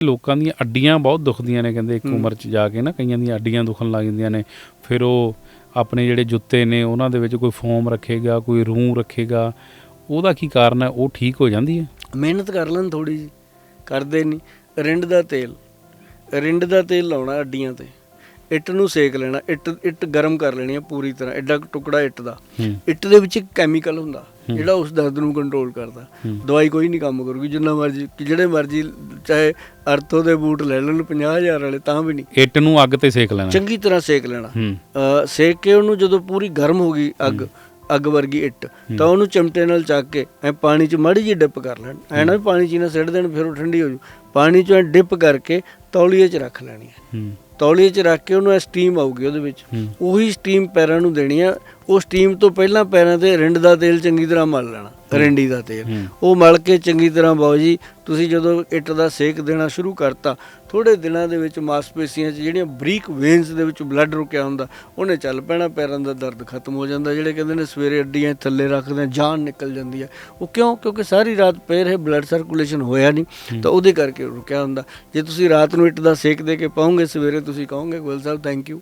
ਲੋਕਾਂ ਦੀਆਂ ਅੱਡੀਆਂ ਬਹੁਤ ਦੁਖਦੀਆਂ ਨੇ ਕਹਿੰਦੇ ਇੱਕ ਉਮਰ 'ਚ ਜਾ ਕੇ ਨਾ ਕਈਆਂ ਦੀਆਂ ਅੱਡੀਆਂ ਦੁਖਣ ਲੱਗ ਜਾਂਦੀਆਂ ਨੇ। ਫਿਰ ਉਹ ਆਪਣੇ ਜਿਹੜੇ ਜੁੱਤੇ ਨੇ ਉਹਨਾਂ ਦੇ ਵਿੱਚ ਕੋਈ ਫੋਮ ਰੱਖੇਗਾ ਕੋਈ ਰੂੰ ਰੱਖੇਗਾ ਉਹਦਾ ਕੀ ਕਾਰਨ ਹੈ? ਉਹ ਠੀਕ ਹੋ ਜਾਂਦੀ ਹੈ? ਮਿਹਨਤ ਕਰ ਲੈਣ ਥੋੜੀ ਜੀ ਕਰਦੇ ਨਹੀਂ ਰਿੰਡ ਦਾ ਤੇਲ ਰਿੰਡ ਦਾ ਤੇਲ ਲਾਉਣਾ ਅੱਡੀਆਂ ਤੇ। ਇੱਟ ਨੂੰ ਸੇਕ ਲੈਣਾ ਇੱਟ ਇੱਟ ਗਰਮ ਕਰ ਲੈਣੀ ਹੈ ਪੂਰੀ ਤਰ੍ਹਾਂ ਐਡਾ ਟੁਕੜਾ ਇੱਟ ਦਾ। ਇੱਟ ਦੇ ਵਿੱਚ ਇੱਕ ਕੈਮੀਕਲ ਹੁੰਦਾ ਜਿਹੜਾ ਉਸ ਦਰਦ ਨੂੰ ਕੰਟਰੋਲ ਕਰਦਾ। ਦਵਾਈ ਕੋਈ ਨਹੀਂ ਕੰਮ ਕਰੂਗੀ ਜਿੰਨਾ ਮਰਜ਼ੀ ਜਿਹੜੇ ਮਰਜ਼ੀ ਚਾਹੇ ਅਰਥੋ ਦੇ ਬੂਟ ਲੈ ਲੈਣ 50000 ਵਾਲੇ ਤਾਂ ਵੀ ਨਹੀਂ। ਇੱਟ ਨੂੰ ਅੱਗ ਤੇ ਸੇਕ ਲੈਣਾ। ਚੰਗੀ ਤਰ੍ਹਾਂ ਸੇਕ ਲੈਣਾ। ਸੇਕ ਕੇ ਉਹਨੂੰ ਜਦੋਂ ਪੂਰੀ ਗਰਮ ਹੋ ਗਈ ਅੱਗ ਅੱਗ ਵਰਗੀ ਇੱਟ ਤਾਂ ਉਹਨੂੰ ਚਮਟੇ ਨਾਲ ਚੱਕ ਕੇ ਐ ਪਾਣੀ 'ਚ ਮਾੜੀ ਜਿਹੀ ਡਿਪ ਕਰ ਲੈਣ। ਐ ਨਾ ਵੀ ਪਾਣੀ 'ਚ ਨਾ ਸਿੱਟ ਦੇਣ ਫਿਰ ਉਹ ਠੰਡੀ ਹੋ ਜੂ। ਪਾਣੀ 'ਚ ਐ ਡਿਪ ਕਰਕੇ ਤੌਲੀਏ 'ਚ ਰੱਖ ਲੈਣੀ ਹੂੰ। ਤੌਲੀਏ 'ਚ ਰੱਖ ਕੇ ਉਹਨੂੰ ਸਟੀਮ ਆਊਗੀ ਉਹਦੇ ਵਿੱਚ। ਉਹੀ ਸਟੀਮ ਪੈਰਾਂ ਨੂੰ ਦੇਣੀ ਆ। ਉਹ ਸਟੀਮ ਤੋਂ ਪਹਿਲਾਂ ਪੈਰਾਂ ਤੇ ਰਿੰਡ ਦਾ ਤੇਲ ਚੰਗੀ ਤਰ੍ਹਾਂ ਮਲ ਲੈਣਾ ਰਿੰਡੀ ਦਾ ਤੇਲ। ਉਹ ਮਲ ਕੇ ਚੰਗੀ ਤਰ੍ਹਾਂ ਬਾਓ ਜੀ ਤੁਸੀਂ ਜਦੋਂ ਇੱਟ ਦਾ ਸੇਕ ਦੇਣਾ ਸ਼ੁਰੂ ਕਰਤਾ ਥੋੜੇ ਦਿਨਾਂ ਦੇ ਵਿੱਚ ਮਾਸਪੇਸ਼ੀਆਂ 'ਚ ਜਿਹੜੀਆਂ ਬਰੀਕ ਵੇਨਸ ਦੇ ਵਿੱਚ ਬਲੱਡ ਰੁਕਿਆ ਹੁੰਦਾ ਉਹਨੇ ਚੱਲ ਪੈਣਾ ਪੈਰਾਂ ਦਾ ਦਰਦ ਖਤਮ ਹੋ ਜਾਂਦਾ ਜਿਹੜੇ ਕਹਿੰਦੇ ਨੇ ਸਵੇਰੇ ਅੱਡੀਆਂ ਥੱਲੇ ਰੱਖਦੇ ਆ, ਜਾਨ ਨਿਕਲ ਜਾਂਦੀ ਹੈ ਉਹ ਕਿਉਂ? ਕਿਉਂਕਿ ਸਾਰੀ ਰਾਤ ਪਏ ਰਹੇ ਬਲੱਡ ਸਰਕੂਲੇਸ਼ਨ ਹੋਇਆ ਨਹੀਂ ਤਾਂ ਉਹਦੇ ਕਰਕੇ ਰੁਕਿਆ ਹੁੰਦਾ। ਜੇ ਤੁਸੀਂ ਰਾਤ ਨੂੰ ਇੱਟ ਦਾ ਸੇਕ ਦੇ ਕੇ ਪਾਓਗੇ ਸਵੇਰੇ ਤੁਸੀਂ ਕਹੋਗੇ ਗੋਇਲ ਸਾਹਿਬ ਥੈਂਕ ਯੂ